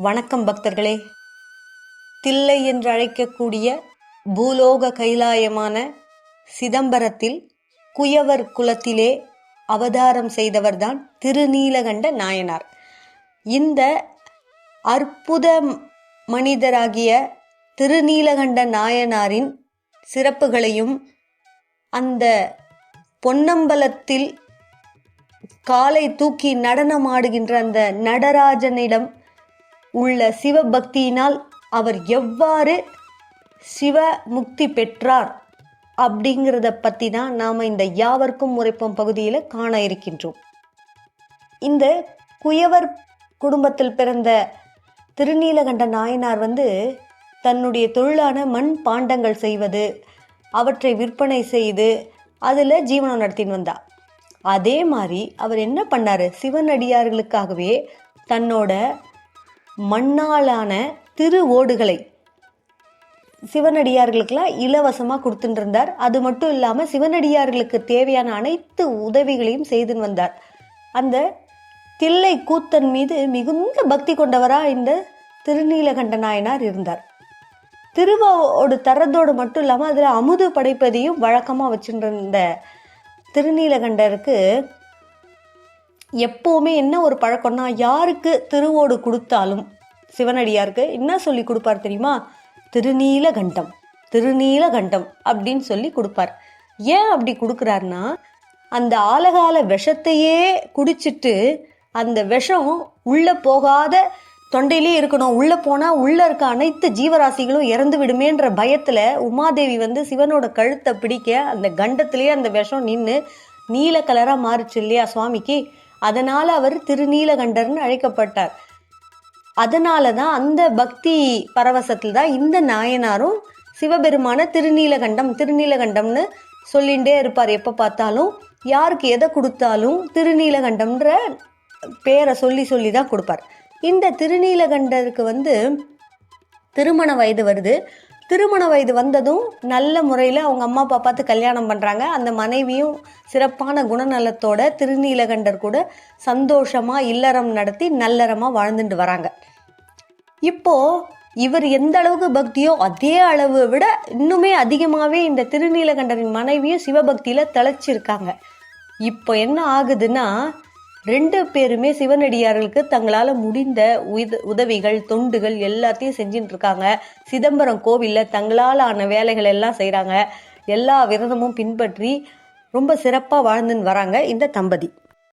வணக்கம் பக்தர்களே. தில்லை என்று அழைக்கக்கூடிய பூலோக கைலாயமான சிதம்பரத்தில் குயவர் குலத்திலே அவதாரம் செய்தவர்தான் திருநீலகண்ட நாயனார். இந்த அற்புத மனிதராகிய திருநீலகண்ட நாயனாரின் சிறப்புகளையும் அந்த பொன்னம்பலத்தில் காலை தூக்கி நடனமாடுகின்ற அந்த நடராஜனிடம் உள்ள சிவபக்தியினால் அவர் எவ்வாறு சிவ முக்தி பெற்றார் அப்படிங்கிறத பற்றி தான் நாம் இந்த யாவர்க்கும் உரைப்போம் பகுதியில் காண இருக்கின்றோம். இந்த குயவர் குடும்பத்தில் பிறந்த திருநீலகண்ட நாயனார் வந்து தன்னுடைய தொழிலான மண் பாண்டங்கள் செய்வது அவற்றை விற்பனை செய்து அதில் ஜீவனம் நடத்தின்னு வந்தார். அதே மாதிரி அவர் என்ன பண்ணார்? சிவனடியார்களுக்காகவே தன்னோட மண்ணாலான திரு ஓடுகளை. சிவனடியார்களுக்கெல்லாம் இலவசமாக கொடுத்துட்டு அது மட்டும் இல்லாமல் சிவனடியார்களுக்கு தேவையான அனைத்து உதவிகளையும் செய்துன்னு வந்தார். அந்த தில்லை கூத்தன் மீது மிகுந்த பக்தி கொண்டவராக இந்த திருநீலகண்ட நாயனார் இருந்தார். திருவோடு தரத்தோடு மட்டும் இல்லாமல் அதில் அமுது படைப்பதையும் வழக்கமாக வச்சுருந்த திருநீலகண்டருக்கு எப்போவுமே என்ன ஒரு பழக்கம்னா யாருக்கு திருவோடு கொடுத்தாலும் சிவனடியாருக்கு என்ன சொல்லி கொடுப்பார் தெரியுமா? திருநீலகண்டம் திருநீலகண்டம் அப்படின்னு சொல்லி கொடுப்பார். ஏன் அப்படி கொடுக்குறாருன்னா அந்த ஆலகால விஷத்தையே குடிச்சிட்டு அந்த விஷம் உள்ள போகாத தொண்டையிலே இருக்கணும். உள்ள போனா உள்ள இருக்க அனைத்து ஜீவராசிகளும் இறந்து விடுமேன்ற பயத்துல உமாதேவி வந்து சிவனோட கழுத்தை பிடிக்க அந்த கண்டத்திலேயே அந்த விஷம் நின்று நீல கலரா மாறுச்சு இல்லையா சுவாமிக்கு? அதனால் அவர் திருநீலகண்டர்னு அழைக்கப்பட்டார். அதனால தான் அந்த பக்தி பரவசத்தில் தான் இந்த நாயனாரும் சிவபெருமான திருநீலகண்டம் திருநீலகண்டம்னு சொல்லிகிட்டே இருப்பார். எப்போ பார்த்தாலும் யாருக்கு எதை கொடுத்தாலும் திருநீலகண்டம்ன்ற பேரை சொல்லி சொல்லி தான் கொடுப்பார். இந்த திருநீலகண்டருக்கு வந்து திருமண வயது வருது. திருமண வயது வந்ததும் நல்ல முறையில் அவங்க அம்மா அப்பா பார்த்து கல்யாணம் பண்ணுறாங்க அந்த மனைவியும் சிறப்பான குணநலத்தோட திருநீலகண்டர் கூட சந்தோஷமாக இல்லறம் நடத்தி நல்லறமாக வாழ்ந்துட்டு வராங்க. இப்போ இவர் எந்த அளவுக்கு பக்தியோ அதே அளவு விட இன்னுமே அதிகமாகவே இந்த திருநீலகண்டரின் மனைவியும் சிவபக்தியில் திளைச்சிருக்காங்க இப்போ என்ன ஆகுதுன்னா ரெண்டு பேருமே சிவனடியார்களுக்கு தங்களால் முடிந்த உத உதவிகள் தொண்டுகள் எல்லாத்தையும் செஞ்சுட்டு இருக்காங்க சிதம்பரம் கோவிலில் தங்களால் ஆன வேலைகள் எல்லாம் செய்கிறாங்க எல்லா விரதமும் பின்பற்றி ரொம்ப சிறப்பாக வாழ்ந்துன்னு வராங்க இந்த தம்பதி.